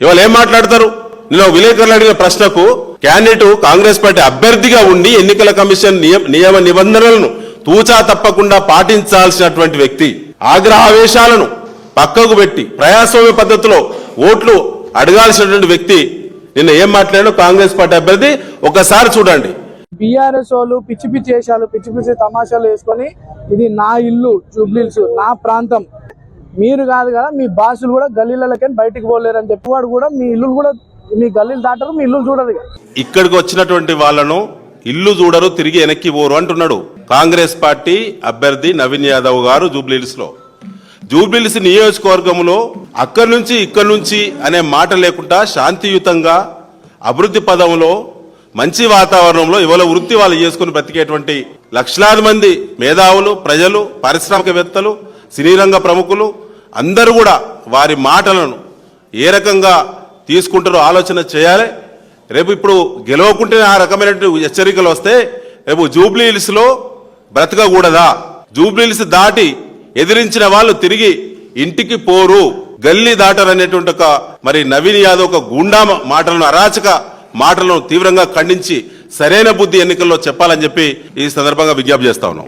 ఇవాళ ఏం మాట్లాడతారు? నేను విలేకరులు అడిగిన ప్రశ్నకు క్యాండిడేట్ కాంగ్రెస్ పార్టీ అభ్యర్థిగా ఉండి ఎన్నికల కమిషన్ నియమ నిబంధనలను తూచా తప్పకుండా పాటించాల్సినటువంటి వ్యక్తి ఆగ్రహావేశాలను పక్కకు పెట్టి ప్రయాసోమ్య పద్ధతిలో ఓట్లు అడగాల్సినటువంటి వ్యక్తి నిన్న ఏం మాట్లాడాడు కాంగ్రెస్ పార్టీ అభ్యర్థి ఒకసారి చూడండి. బీఆర్ఎస్ వాళ్ళు పిచ్చి పిచ్చి వేషాలు పిచ్చి పిచ్చి తమాషాలు వేసుకొని ఇది నా ఇల్లు జూబ్లీల్స్ నా ప్రాంతం. మీరు కాదు కదా మీ బాసులు కూడా గల్లీలకని బయటికి పోలేరు అని చెప్పి వాడు కూడా మీ ఇల్లు కూడా మీ గల్లీలు దాటరు మీ ఇల్లు చూడరు ఇక్కడికి వచ్చినటువంటి వాళ్ళను ఇల్లు చూడరు తిరిగి వెనక్కి పోరు అంటున్నాడు కాంగ్రెస్ పార్టీ అభ్యర్థి నవీన్ యాదవ్ గారు జూబ్లీహిల్స్లో. జూబ్లీహిల్స్ నియోజకవర్గంలో అక్కడి నుంచి ఇక్కడి నుంచి అనే మాట లేకుండా శాంతియుతంగా అభివృద్ధి పదంలో మంచి వాతావరణంలో ఇవాళ వృత్తి వాళ్ళు చేసుకుని బ్రతికేటువంటి లక్షలాది మంది మేధావులు ప్రజలు పారిశ్రామికవేత్తలు సినీ రంగ ప్రముఖులు అందరూ కూడా వారి మాటలను ఏ రకంగా తీసుకుంటారో ఆలోచన చేయాలి. రేపు ఇప్పుడు గెలవకుంటేనే ఆ రకమైనటువంటి హెచ్చరికలు వస్తే రేపు జూబ్లీ హిల్స్లో బ్రతకకూడదా? జూబ్లీ హిల్స్ దాటి ఎదిరించిన వాళ్ళు తిరిగి ఇంటికి పోరు. గల్లీ దాటరు అనేటువంటి ఒక మరి నవీన్ యాదవ్ ఒక గుండా మాటలను అరాచక మాటలను తీవ్రంగా ఖండించి సరైన బుద్ధి ఎన్నికల్లో చెప్పాలని చెప్పి ఈ సందర్భంగా విజ్ఞప్తి చేస్తా ఉన్నాం.